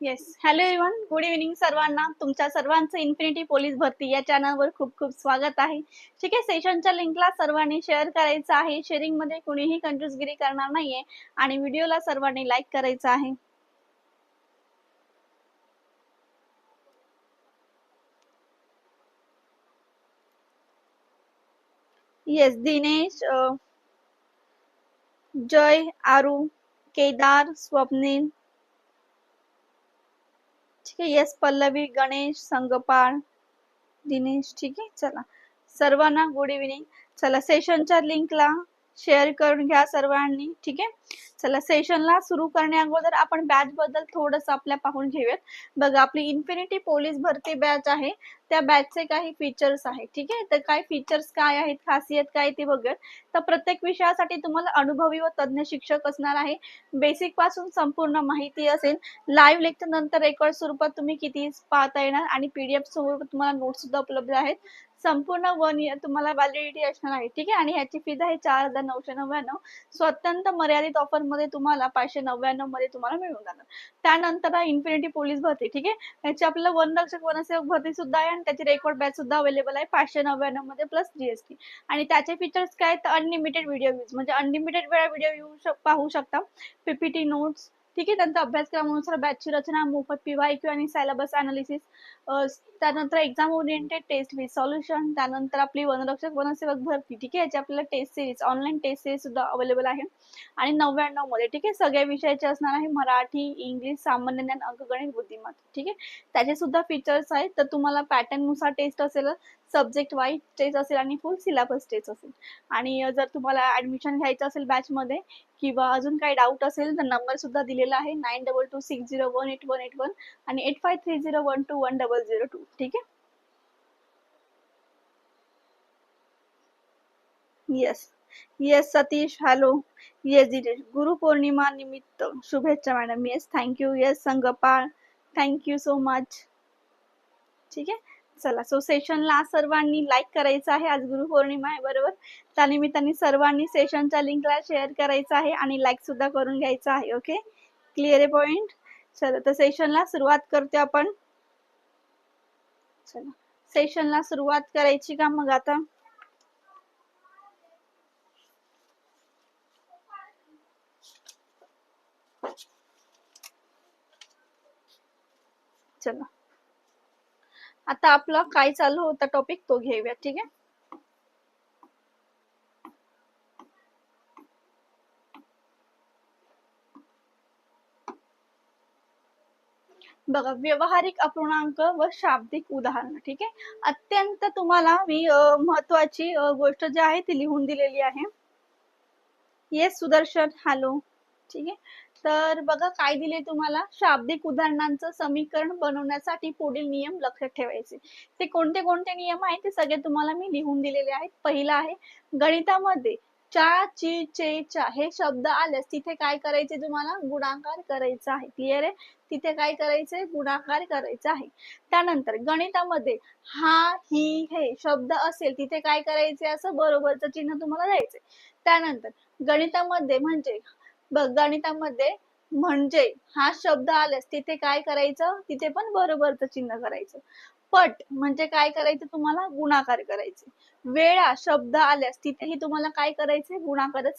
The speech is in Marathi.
Yes hello even good evening सर्वांना. तुमच्या सर्वांचं इन्फिनिटी पोलीस भरती या चॅनलवर खूप खूप स्वागत आहे. ठीक आहे सेशनच्या लिंकला सर्वांनी शेअर करायचं आहे. शेअरिंगमध्ये कुणीही कंजूसगिरी करणार नाहीये. आणि व्हिडिओला सर्वांनी लाईक करायचं आहे. येस दिनेश जय आरू केदार स्वप्नील ठीक आहे. येस पल्लवी गणेश संगपाळ दिनेश ठीक आहे. चला. सर्वांना गुड इव्हिनिंग चला सेशनच्या लिंकला शेअर करून घ्या सर्वांनी ठीक आहे. चला सेशनला सुरू करण्या अगोदर आपण बॅच बद्दल थोडस आपल्या पाहून घेऊयात. बघा आपली इन्फिनिटी पोलीस भरती बॅच आहे. त्या बॅचचे काही फीचर्स आहेत. ठीक आहे? तर काय फीचर्स काय आहेत खासियत काय ते बघूयात. तर प्रत्येक विषयासाठी तुम्हाला अनुभवी व तज्ञ शिक्षक असणार आहे. बेसिकपासून संपूर्ण माहिती असेल. लाईव्ह लेक्चर नंतर रेकॉर्ड स्वरूपात तुम्ही किती पाहता येणार आणि पीडीएफ स्वरूपात तुम्हाला नोट्स सुद्धा उपलब्ध आहेत. संपूर्ण वन इयर तुम्हाला व्हॅलिडिटी असणार आहे. ठीक आहे? आणि ह्याची फीज आहे चार हजार नऊशे नव्याण्णव. स्वतंत्र अत्यंत मर्यादित ऑफर मध्ये तुम्हाला पाचशे नव्याण्णवमध्ये तुम्हाला मिळून जाणार. त्यानंतर इन्फिनिटी पोलीस भरती ठीक आहे? त्याची आपल्याला वनरक्षक वनसेवक भरती सुद्धा आहे आणि त्याची रेकॉर्ड बॅच सुद्धा अवेलेबल आहे पाचशे नव्याण्णवमध्ये प्लस जीएसटी आणि त्याचे फीचर्स काय तर अनलिमिटेड व्हिडिओ व्ह्यूज म्हणजे अनलिमिटेड वेळा व्हिडिओ पाहू शकता. पीपीटी नोट्स ठीक आहे त्यांचा अभ्यासक्रमानुसार बॅचची रचना मोफत पीवायक्यू आणि सॅलेबस अनालिसिस त्यानंतर exam oriented test wise solution त्यानंतर आपली वनरक्षक वनसेवक भरती ठीक आहे याची आपल्याला test series online test series सुद्धा अवेलेबल आहे. आणि नव्याण्णवमध्ये ठीक आहे सगळ्या विषयाचे असणार आहे मराठी इंग्लिश सामान्य ज्ञान अंकगणित बुद्धिमत्ता ठीक आहे. त्याचे सुद्धा फीचर्स आहेत तर तुम्हाला पॅटर्ननुसार टेस्ट असेल सब्जेक्ट वाईज टेस्ट असेल आणि फुल सिलेबस टेस्ट असेल. आणि जर तुम्हाला ऍडमिशन घ्यायचं असेल बॅच मध्ये किंवा अजून काही डाऊट असेल तर नंबर सुद्धा दिलेला आहे. Nine double two six zero one eight one eight one आणि eight five three zero one two one double zero two ठीक आहे? Yes yes Satish hello yes Dinesh Gurupurnima निमित्त शुभेच्छा madam yes thank you yes Sangpal thank you so much ठीक आहे? चला. सो सेशनला सर्वांनी लाईक करायचं आहे आज गुरुपौर्णिमा आहे बरोबर? त्यानिमित्ताने सर्वांनी सेशनच्या लिंकला शेअर करायचं आहे आणि लाईक सुद्धा करून घ्यायचं आहे ओके क्लिअर आहे पॉइंट चला तर सेशनला सुरुवात करते आपण. चला. सेशनला सुरुवात करायची का मग आता? चला. आता आपला काय चालू होता टॉपिक तो घेऊया ठीक आहे? बघा व्यवहारिक अपूर्णांक व शाब्दिक उदाहरण ठीक आहे? अत्यंत तुम्हाला मी महत्वाची गोष्ट जी आहे ती लिहून दिलेली आहे. येस सुदर्शन हॅलो ठीक आहे? तर बघा काय दिले तुम्हाला? शाब्दिक उदाहरणांचं समीकरण बनवण्यासाठी पुढील नियम लक्षात ठेवायचे. ते कोणते कोणते नियम आहेत? ते सगळे तुम्हाला मी लिहून दिलेले आहेत. पहिला आहे गणितामध्ये चा ची चे चा हे शब्द आल्यास तिथे काय करायचे तुम्हाला? गुणाकार करायचा आहे. क्लिअर आहे? तिथे काय करायचे? गुणाकार करायचा आहे. त्यानंतर गणितामध्ये हा ही हे शब्द असेल तिथे काय करायचे? असं बरोबरचं चिन्ह तुम्हाला द्यायचे त्यानंतर गणितामध्ये म्हणजे बघ गणितामध्ये म्हणजे हा शब्द आल्यास तिथे काय करायचं? तिथे पण बरोबरचं चिन्ह करायचं. पट म्हणजे काय करायचं? तुम्हाला गुणाकार करायचे. वेळा शब्द आल्यास तिथेही तुम्हाला काय करायचे गुणाकारच